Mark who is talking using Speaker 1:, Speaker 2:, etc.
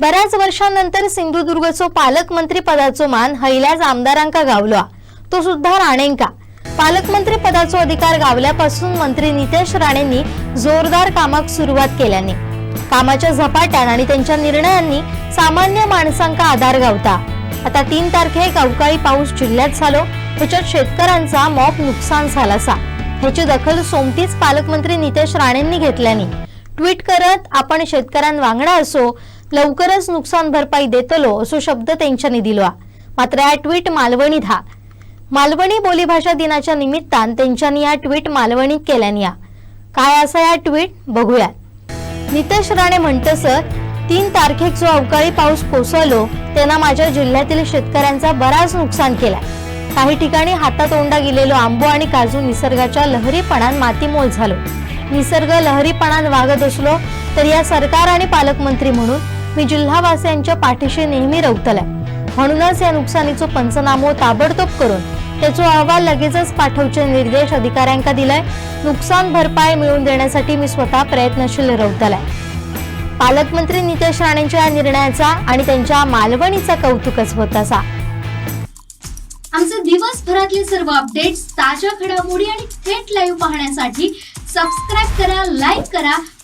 Speaker 1: बऱ्याच वर्षांनंतर सिंधुदुर्गचो पालकमंत्री पदाचो मान हैल्याच आमदारांका गावलो तो सुद्धा राणेंका. पालकमंत्री पदाचो अधिकार गावल्यापासून मंत्री नितेश राणेंनी जोरदार कामाक सुरुवात केल्याने. कामाच्या झपाट्यान आणि त्यांच्या निर्णयांनी सामान्य माणसांका आधार गावता. आता तीन तारखेक अवकाळी पाऊस जिल्ह्यात झालो त्याच्यात शेतकऱ्यांचा मॉप नुकसान झालासा ह्याची दखल सोमतीच पालकमंत्री नितेश राणेंनी घेतल्याने. ट्विट करत आपण शेतकऱ्यांवांगडा असो लवकरच नुकसान भरपाई देतलो असो शब्द त्यांच्यानी दिलो मात्र या ट्विट मालवणीत हा मालवणी बोलीभाषा दिनाच्या निमित्तान त्यांच्यानी या ट्विट मालवणीत केल्यानी काय असं या ट्विट बघूया नितेश राणे म्हणतं सर तीन तारखेक जो अवकाळी पाऊस कोसळलो त्यांना माझ्या जिल्ह्यातील शेतकऱ्यांचा बराच नुकसान केला काही ठिकाणी हातातोंडा गेलेलो आंबो आणि काजू निसर्गाच्या लहरीपणान मातीमोल झालो. निसर्ग लहरीपणान वागत असलो तर या सरकार आणि पालकमंत्री म्हणून मी जिल्हावासियांच्या पाठीशी नेहमी रवतलाय म्हणूनच या नुकसानीचो पंचनामो ताबडतोब करून त्याचो अहवाल लगेचच पाठवचे निर्देश अधिकाऱ्यांका दिलाय. नुकसान भरपाई मिळवून देण्यासाठी मी स्वतः प्रयत्नशील रवतलाय पालकमंत्री नितेश राणेंच्या या निर्णयाचा आणि त्यांच्या मालवणीचा कौतुकच होत असा.
Speaker 2: आमचे दिवसभरातले सर्व अपडेट्स ताज्या घडामोडी आणि थेट लाईव्ह पाहण्यासाठी सबस्क्राईब करा लाईक करा